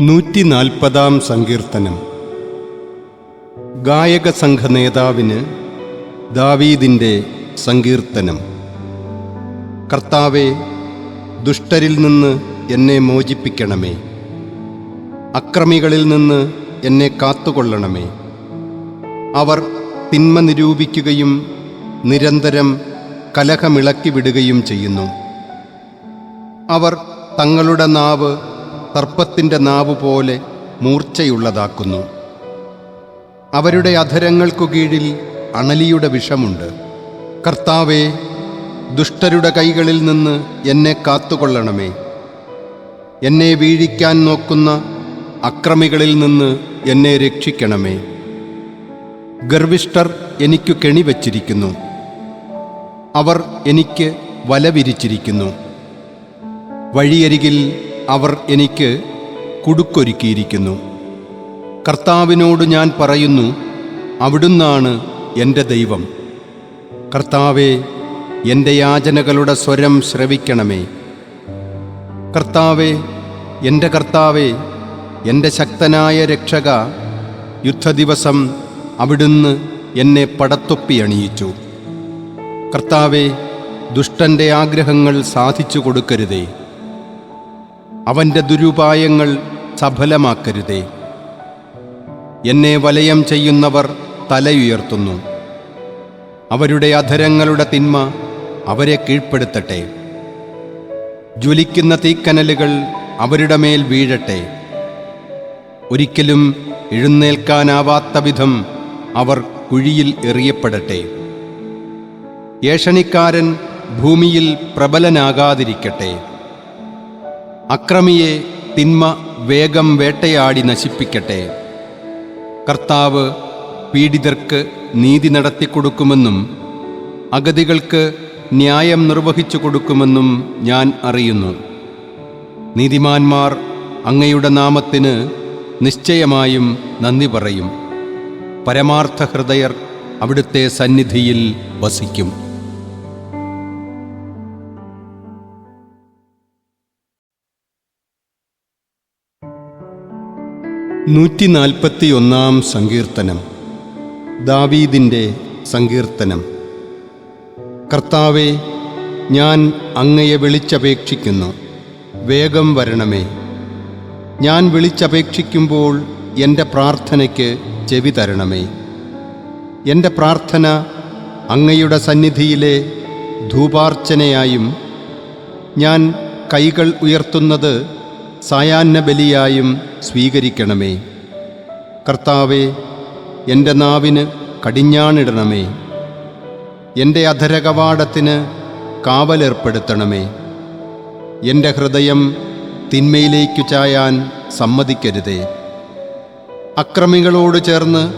നൂറ്റി നാൽപ്പതാം സങ്കീർത്തനം. ഗായക സംഘ നേതാവിന് ദാവീദിന്റെ സങ്കീർത്തനം. കർത്താവെ ദുഷ്ടരിൽ നിന്ന് എന്നെ മോചിപ്പിക്കണമേ. അക്രമികളിൽ നിന്ന് എന്നെ കാത്തുകൊള്ളണമേ. അവർ തിന്മ നിരൂപിക്കുകയും നിരന്തരം കലഹമിളക്കി വിടുകയും ചെയ്യുന്നു. അവർ തങ്ങളുടെ നാവ് സർപ്പത്തിന്റെ നാവ് പോലെ മൂർച്ചയുള്ളതാക്കുന്നു. അവരുടെ അധരങ്ങൾക്കു കീഴിൽ അണലിയുടെ വിഷമുണ്ട്. കർത്താവെ ദുഷ്ടരുടെ കൈകളിൽ നിന്ന് എന്നെ കാത്തുകൊള്ളണമേ. എന്നെ വീഴിക്കാൻ നോക്കുന്ന അക്രമികളിൽ നിന്ന് എന്നെ രക്ഷിക്കണമേ. ഗർവിഷ്ഠർ എനിക്കു കെണിവച്ചിരിക്കുന്നു അവർ എനിക്ക് വല വിരിച്ചിരിക്കുന്നു വഴിയരികിൽ അവർ എനിക്ക് കുടുക്കൊരുക്കിയിരിക്കുന്നു. കർത്താവിനോട് ഞാൻ പറയുന്നു അവിടുന്നാണ് എന്റെ ദൈവം. കർത്താവെ എന്റെ യാചനകളുടെ സ്വരം ശ്രവിക്കണമേ. കർത്താവെ എന്റെ കർത്താവെ എന്റെ ശക്തനായ രക്ഷക യുദ്ധദിവസം അവിടുന്ന് എന്നെ പടത്തൊപ്പി അണിയിച്ചു. കർത്താവെ ദുഷ്ടന്റെ ആഗ്രഹങ്ങൾ സാധിച്ചു കൊടുക്കരുതേ. അവന്റെ ദുരുപായങ്ങൾ സഫലമാക്കരുതേ. എന്നെ വലയം ചെയ്യുന്നവർ തലയുയർത്തുന്നു. അവരുടെ അധരങ്ങളുടെ തിന്മ അവരെ കീഴ്പ്പെടുത്തട്ടെ. ജ്വലിക്കുന്ന തീക്കനലുകൾ അവരുടെ മേൽ വീഴട്ടെ. ഒരിക്കലും എഴുന്നേൽക്കാനാവാത്ത വിധം അവർ കുഴിയിൽ എറിയപ്പെടട്ടെ. ഏഷണിക്കാരൻ ഭൂമിയിൽ പ്രബലനാകാതിരിക്കട്ടെ. അക്രമിയെ തിന്മ വേഗം വേട്ടയാടി നശിപ്പിക്കട്ടെ. കർത്താവ് പീഡിതർക്ക് നീതി നടത്തിക്കൊടുക്കുമെന്നും അഗതികൾക്ക് ന്യായം നിർവഹിച്ചു കൊടുക്കുമെന്നും ഞാൻ അറിയുന്നു. നീതിമാന്മാർ അങ്ങയുടെ നാമത്തിന് നിശ്ചയമായും നന്ദി പറയും. പരമാർത്ഥ ഹൃദയർ അവിടുത്തെ സന്നിധിയിൽ വസിക്കും. നൂറ്റി നാൽപ്പത്തിയൊന്നാം സങ്കീർത്തനം. ദാവീദിന്റെ സങ്കീർത്തനം. കർത്താവെ ഞാൻ അങ്ങയെ വിളിച്ചപേക്ഷിക്കുന്നു. വേഗം വരണമേ. ഞാൻ വിളിച്ചപേക്ഷിക്കുമ്പോൾ എന്റെ പ്രാർത്ഥനയ്ക്ക് ചെവി തരണമേ. എന്റെ പ്രാർത്ഥന അങ്ങയുടെ സന്നിധിയിലെ ധൂപാർച്ചനയായും ഞാൻ കൈകൾ ഉയർത്തുന്നത് സായാഹ്ന ബലിയായും സ്വീകരിക്കണമേ. കർത്താവെ എന്റെ നാവിന് കടിഞ്ഞാണിടണമേ. എന്റെ അധരകവാടത്തിന് കാവലേർപ്പെടുത്തണമേ. എന്റെ ഹൃദയം തിന്മയിലേക്കു ചായാൻ സമ്മതിക്കരുതേ. അക്രമികളോട് ചേർന്ന്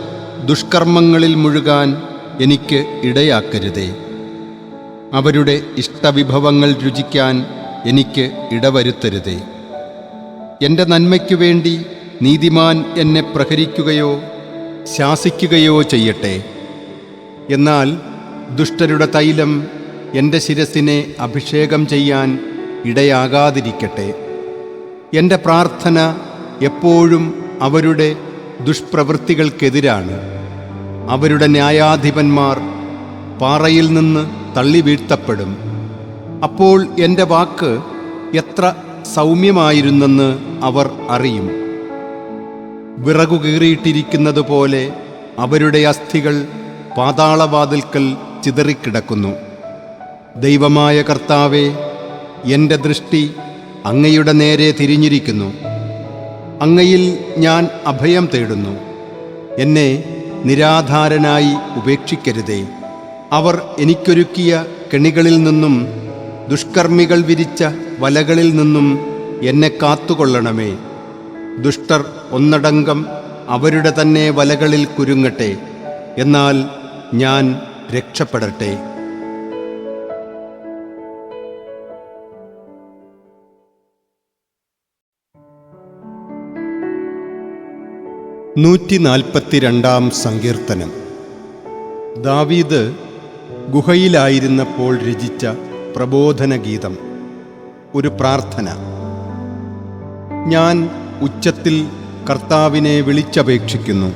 ദുഷ്കർമ്മങ്ങളിൽ മുഴുകാൻ എനിക്ക് ഇടയാക്കരുതേ. അവരുടെ ഇഷ്ടവിഭവങ്ങൾ രുചിക്കാൻ എനിക്ക് ഇടവരുത്തരുതേ. എന്റെ നന്മയ്ക്കു വേണ്ടി നീതിമാൻ എന്നെ പ്രഹരിക്കുകയോ ശാസിക്കുകയോ ചെയ്യട്ടെ. എന്നാൽ ദുഷ്ടരുടെ തൈലം എന്റെ ശിരസിനെ അഭിഷേകം ചെയ്യാൻ ഇടയാകാതിരിക്കട്ടെ. എന്റെ പ്രാർത്ഥന എപ്പോഴും അവരുടെ ദുഷ്പ്രവൃത്തികൾക്കെതിരാണ്. അവരുടെ ന്യായാധിപന്മാർ പാറയിൽ നിന്ന് തള്ളി വീഴ്ത്തപ്പെടും അപ്പോൾ എന്റെ വാക്ക് എത്ര സൗമ്യമായിരുന്നെന്ന് അവർ അറിയും. വിറകുകീറിയിട്ടിരിക്കുന്നത് പോലെ അവരുടെ അസ്ഥികൾ പാതാളവാതിൽക്കൽ ചിതറിക്കിടക്കുന്നു. ദൈവമായ കർത്താവെ എന്റെ ദൃഷ്ടി അങ്ങയുടെ നേരെ തിരിഞ്ഞിരിക്കുന്നു. അങ്ങയിൽ ഞാൻ അഭയം തേടുന്നു. എന്നെ നിരാധാരനായി ഉപേക്ഷിക്കരുതേ. അവർ എനിക്കൊരുക്കിയ കെണികളിൽ നിന്നും ദുഷ്കർമ്മികൾ വിരിച്ച വലകളിൽ നിന്നും എന്നെ കാത്തുകൊള്ളണമേ. ദുഷ്ടർ ഒന്നടങ്കം അവരുടെ തന്നെ വലകളിൽ കുരുങ്ങട്ടെ. എന്നാൽ ഞാൻ രക്ഷപ്പെടട്ടെ. നൂറ്റി നാൽപ്പത്തിരണ്ടാം സങ്കീർത്തനം. ദാവീദ് ഗുഹയിലായിരുന്നപ്പോൾ രചിച്ച പ്രബോധന ഗീതം ഒരു പ്രാർത്ഥന. ഞാൻ ഉച്ചത്തിൽ കർത്താവിനെ വിളിച്ചപേക്ഷിക്കുന്നു.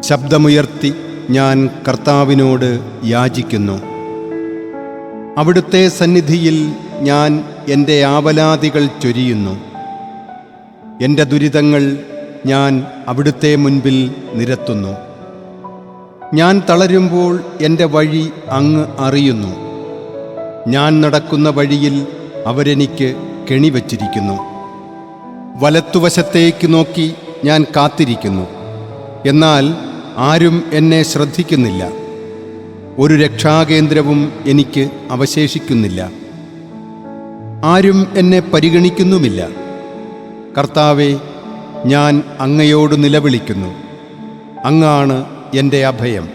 ശബ്ദമുയർത്തി ഞാൻ കർത്താവിനോട് യാചിക്കുന്നു. അവിടുത്തെ സന്നിധിയിൽ ഞാൻ എന്റെ ആവലാതികൾ ചൊരിയുന്നു. എന്റെ ദുരിതങ്ങൾ ഞാൻ അവിടുത്തെ മുൻപിൽ നിരത്തുന്നു. ഞാൻ തളരുമ്പോൾ എന്റെ വഴി അങ്ങ് അറിയുന്നു. ഞാൻ നടക്കുന്ന വഴിയിൽ അവരെനിക്ക് കെണിവച്ചിരിക്കുന്നു. വലത്തുവശത്തേക്ക് നോക്കി ഞാൻ കാത്തിരിക്കുന്നു. എന്നാൽ ആരും എന്നെ ശ്രദ്ധിക്കുന്നില്ല. ഒരു രക്ഷാകേന്ദ്രവും എനിക്ക് അവശേഷിക്കുന്നില്ല. ആരും എന്നെ പരിഗണിക്കുന്നുമില്ല. കർത്താവെ ഞാൻ അങ്ങയോട് നിലവിളിക്കുന്നു. അങ്ങാണ് എന്റെ അഭയം.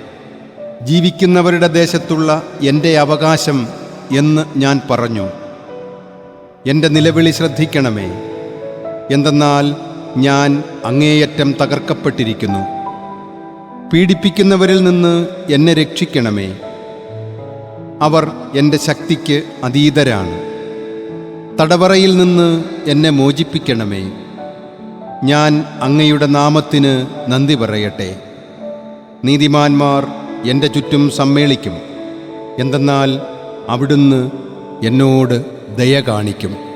ജീവിക്കുന്നവരുടെ ദേശത്തുള്ള എന്റെ അവകാശം എന്ന് ഞാൻ പറഞ്ഞു. എന്റെ നിലവിളി ശ്രദ്ധിക്കണമേ. എന്തെന്നാൽ ഞാൻ അങ്ങേയറ്റം തകർക്കപ്പെട്ടിരിക്കുന്നു. പീഡിപ്പിക്കുന്നവരിൽ നിന്ന് എന്നെ രക്ഷിക്കണമേ. അവർ എന്റെ ശക്തിക്ക് അതീതരാണ്. തടവറയിൽ നിന്ന് എന്നെ മോചിപ്പിക്കണമേ. ഞാൻ അങ്ങയുടെ നാമത്തിന് നന്ദി പറയട്ടെ. നീതിമാന്മാർ എന്റെ ചുറ്റും സമ്മേളിക്കും. എന്തെന്നാൽ അവിടുന്ന് എന്നോട് ദയ കാണിക്കും.